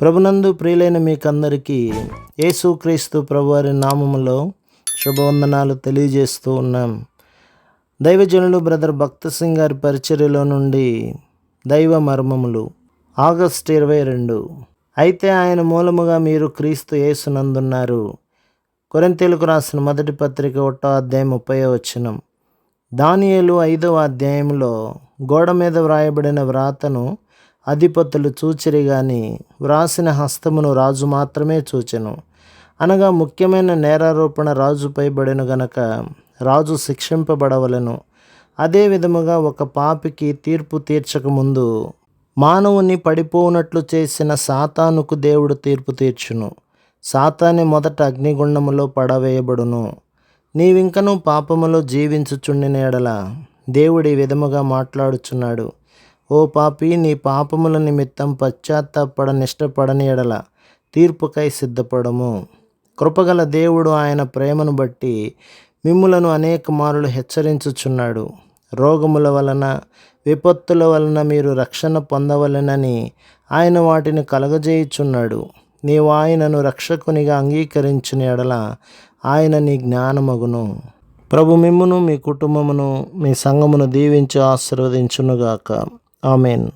ప్రభునందు ప్రియులైన మీకందరికీ యేసుక్రీస్తు ప్రభువారి నామములో శుభవందనాలు తెలియజేస్తూ ఉన్నాం. దైవజనులు బ్రదర్ భక్త సింగ్ గారి పరిచర్యలో నుండి దైవ మర్మములు ఆగస్ట్ ఇరవై రెండు. అయితే ఆయన మూలముగా మీరు క్రీస్తు యేసునందున్నారు. కొరింతేలకు రాసిన మొదటి పత్రిక ఒకటో అధ్యాయం ముప్పై వచనం. దానియేలు ఐదవ అధ్యాయంలో గోడ మీద వ్రాయబడిన వ్రాతను అధిపతులు చూచిరి గాని వ్రాసిన హస్తమును రాజు మాత్రమే చూచెను. అనగా ముఖ్యమైన నేరారోపణ రాజుపై పడిన గనక రాజు శిక్షింపబడవలను. అదే విధముగా ఒక పాపికి తీర్పు తీర్చక ముందు మానవుని పడిపోనట్లు చేసిన సాతానుకు దేవుడు తీర్పు తీర్చును. సాతాని మొదట అగ్నిగుండములో పడవేయబడును. నీవింకను పాపములో జీవించుచుండిన ఎడల దేవుడి విధముగా మాట్లాడుచున్నాడు. ఓ పాపి నీ పాపముల నిమిత్తం పశ్చాత్తాపడ నిష్టపడని ఎడల తీర్పుకై సిద్ధపడము. కృపగల దేవుడు ఆయన ప్రేమను బట్టి మిమ్ములను అనేక మారులు హెచ్చరించుచున్నాడు. రోగముల వలన విపత్తుల వలన మీరు రక్షణ పొందవలెనని ఆయన వాటిని కలగజేయుచున్నాడు. నీవు ఆయనను రక్షకునిగా అంగీకరించిన ఎడల ఆయన నీ జ్ఞానమగును. ప్రభు మిమ్మును మీ కుటుంబమును మీ సంఘమును దీవించి ఆశీర్వదించునుగాక. Amen.